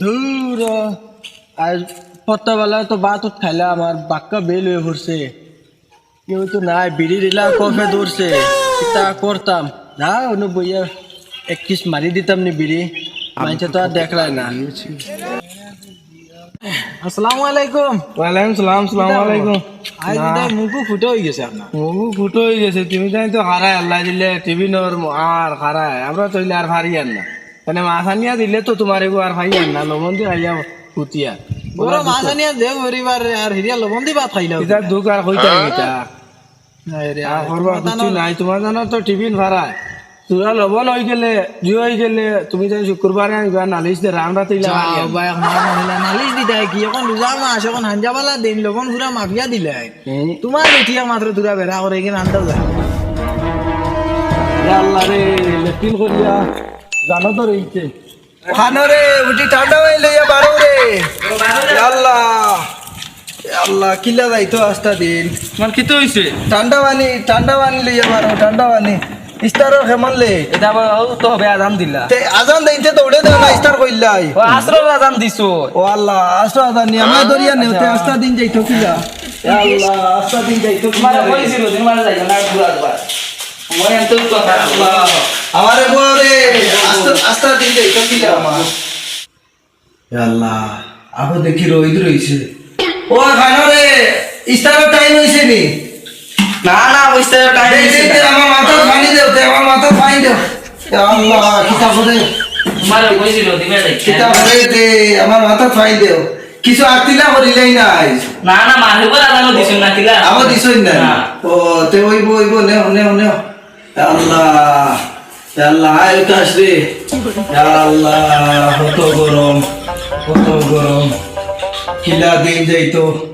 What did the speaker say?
দূর আর পত্তাবেলা তো বাত খাইলা আমার বাক্কা বেল হয়ে পড়ছে কেউ তো নাই বিড়ি দিলা কফে দৌড়ছে তা করতাম। না অনু বইয়া এক কিস মারি দিতাম নি বিড়ি। মাইছে তো আর দেখলাই না। আসসালামু আলাইকুম। ওয়ালাইকুম সালাম সালাম আলাইকুম। আজ দিদা মুখু ফুটে হয়ে গেছে আপনার। বহু ফুটো হয়ে গেছে। তুমি জানি তো হারায় আল্লাহ দিলে টিভি নর আর হারায়। আমরা তৈলে আর হারি আর না। মানে মাছানিয়া দিলে তো তোমার এগো আর ভাই না লবণ দিয়ে আইয়া কুতিয়া বড় মাছানিয়া দে পরিবার আর হিরিয়া লবণ দি ভাত খাইলাম এটা দুঃখ আর কইতা কিছু নাই তোমার জানো তো টিফিন ভাড়ায় তোরা লবণ হয়ে গেলে জুই হয়ে গেলে তুমি জানি শুক্রবারে আনিবা নালিশ দে আমার মহিলা নালিশ দিতে কি এখন রোজা মাস এখন হাঞ্জাবালা দিন লবণ পুরা মাফিয়া দিলে। তোমার এতিয়া মাত্র দুরা বেড়া করে কিনা যায় আল্লাহ রে লেট্রিন করিয়া জানো তো রইছে খানো রে উঠি ঠান্ডা হয়ে লইয়া বারো রে। আল্লাহ আল্লাহ কিলা যাইতো আস্তা দিন। তোমার কি তো হইছে? ঠান্ডা পানি ঠান্ডা পানি লইয়া বারো ঠান্ডা পানি। ইস্তারও কেমন লে। এটা আবার তো হবে আদাম দিলা। তে আজান দেইতে দৌড়ে দেও না ইস্তার কইলাই। ও আশ্রম আদাম দিছো। ও আল্লাহ আস্তা আজান নিয়ে আমরা দরিয়া নেওতে আস্তা দিন যাইতো কিলা। আল্লাহ আস্তা দিন যাইতো তোমার কইছিল তোমার যাইবা না ঘুরা আমারে আমার আবো দেখি রইদ রইছে ও খানো রে ইস্তারের টাইম নি না না টাইম আমার মাথা পানি দেও আমার মাথা পানি দেও এ আল্লাহ কিতাব দে তোমার কইছিল দিবে যাই কিতাব দে দে আমার মাথা পানি দেও কিছু আতিলা করিলেই নাই না না মারিব আদানো দিছো না কিলা আবার দিছই না। না। ও তে ওইব ওইব নেও নেও নেও আল্লাহ আল্লাহ আয় উতাস রে। আল্লাহ কত গরম কত গরম। কিলা দিন যাইতো।